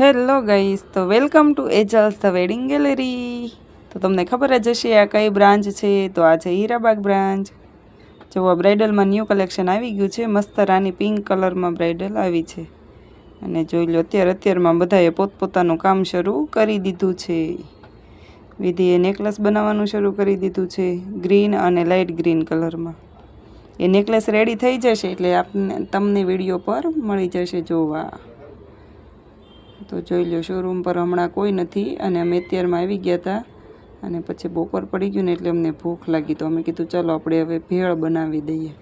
Hello guys, તો welcome to angels the wedding gallery. તો તમને ખબર જ હશે આ કઈ બ્રાન્ચ છે? તો આ છે હીરાબાગ બ્રાન્ચ. જો આ બ્રાઇડલમાં ન્યૂ કલેક્શન આવી ગયું છે. મસ્ત રાની પિંક કલરમાં બ્રાઇડલ આવી છે. અને જોઈ લો, અત્યારે અત્યારમાં બધાએ પોતપોતાનું કામ શરૂ કરી દીધું છે. વિધિએ નેકલેસ બનાવવાનું શરૂ કરી દીધું છે, ગ્રીન અને લાઇટ ગ્રીન કલરમાં. એ નેકલેસ રેડી થઈ જશે એટલે આપને તમને વીડિયો પર મળી જશે જોવા. તો જોઈ લો શોરૂમ પર હમણાં કોઈ નથી અને અમે અત્યારમાં આવી ગયા હતા અને પછી બપોર પડી ગયું ને એટલે અમને ભૂખ લાગી. તો અમે કીધું, ચાલો આપણે હવે ભેળ બનાવી દઈએ.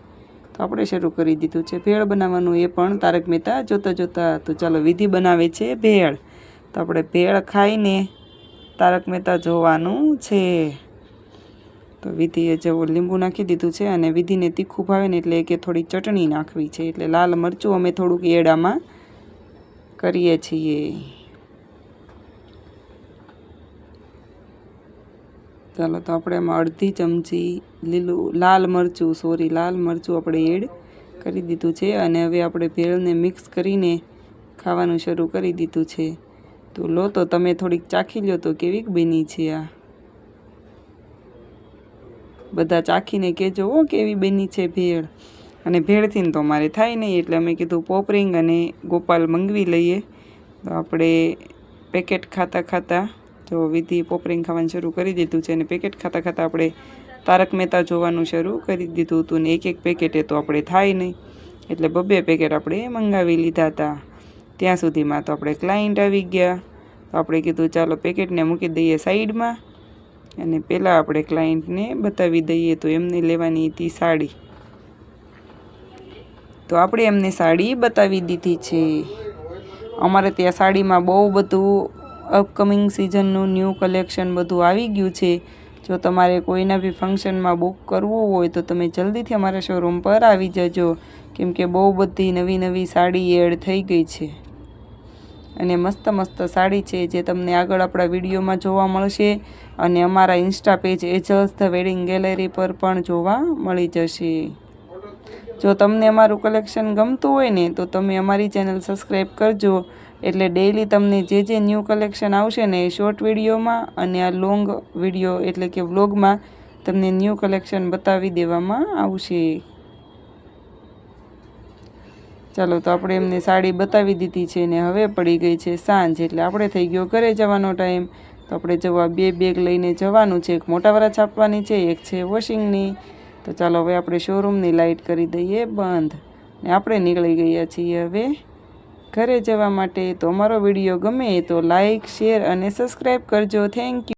તો આપણે શરૂ કરી દીધું છે ભેળ બનાવવાનું. એ પણ તારક મહેતા જોતા જોતા, તો ચાલો વિધિ બનાવે છે ભેળ. તો આપણે ભેળ ખાઈને તારક મહેતા જોવાનું છે. તો વિધિએ જેવો લીંબુ નાખી દીધું છે અને વિધિને તીખું ભાવે ને એટલે કે થોડી ચટણી નાખવી છે. એટલે લાલ મરચું અમે થોડુંક એડામાં કરીએ છીએ. ચાલો તો આપણે એમાં અડધી ચમચી લીલું, લાલ મરચું, સોરી, લાલ મરચું આપણે એડ કરી દીધું છે અને હવે આપણે ભેળને મિક્સ કરીને ખાવાનું શરૂ કરી દીધું છે. તો લો તો તમે થોડીક ચાખી લો તો કેવી બની છે આ. બધા ચાખીને કહેજો હો કેવી બની છે ભેળ? અને ભેળથી તો અમારે થાય નહીં, એટલે અમે કીધું પોપરિંગ અને ગોપાલ મંગવી લઈએ. તો આપણે પેકેટ ખાતા ખાતા જો વિધિ પોપરિંગ ખાવાનું શરૂ કરી દીધું છે અને પેકેટ ખાતા ખાતા આપણે તારક મહેતા જોવાનું શરૂ કરી દીધું હતું ને એક એક પેકેટે તો આપણે થાય નહીં. એટલે બબ્બે પેકેટ આપણે મંગાવી લીધા હતા. ત્યાં સુધીમાં તો આપણે ક્લાયન્ટ આવી ગયા. તો આપણે કીધું ચાલો પેકેટને મૂકી દઈએ સાઈડમાં અને પહેલાં આપણે ક્લાયન્ટને બતાવી દઈએ. તો એમને લેવાની હતી સાડી. તો આપણે એમને સાડી બતાવી દીધી છે. અમારે ત્યાં સાડીમાં બહુ બધું અપકમિંગ સિઝનનું ન્યૂ કલેક્શન બધું આવી ગયું છે. જો તમારે કોઈના બી ફંક્શનમાં બુક કરવું હોય તો તમે જલ્દીથી અમારા શોરૂમ પર આવી જજો. કેમ કે બહુ બધી નવી નવી સાડી એડ થઈ ગઈ છે. અને મસ્ત મસ્ત સાડી છે જે તમને આગળ આપણા વિડીયોમાં જોવા મળશે. અને અમારા Insta page angels the wedding gallery પર પણ જોવા મળી જશે. જો તમને અમારું કલેક્શન ગમતું હોય ને, તો તમે અમારી ચેનલ સબસ્ક્રાઈબ કરજો. એટલે ડેઈલી તમને જે જે ન્યૂ કલેક્શન આવશે ને, એ શોર્ટ વિડીયોમાં અને આ લોંગ વીડિયો એટલે કે વ્લોગમાં તમને ન્યૂ કલેક્શન બતાવી દેવામાં આવશે. ચાલો, તો આપણે એમને સાડી બતાવી દીધી છે ને, હવે પડી ગઈ છે સાંજ, એટલે આપણે થઈ ગયો ઘરે જવાનો ટાઈમ તો આપણે જવા બે બેગ લઈને જવાનું છે. એક મોટાવાળા છાપવાની છે, એક છે વોશિંગની તો ચાલો હવે આપણે શોરૂમની લાઇટ કરી દઈએ બંધ. ને આપણે નીકળી ગયા છીએ હવે ઘરે જવા માટે. તો અમારો વીડિયો ગમે તો લાઇક શેર અને સબસ્ક્રાઈબ કરજો. Thank you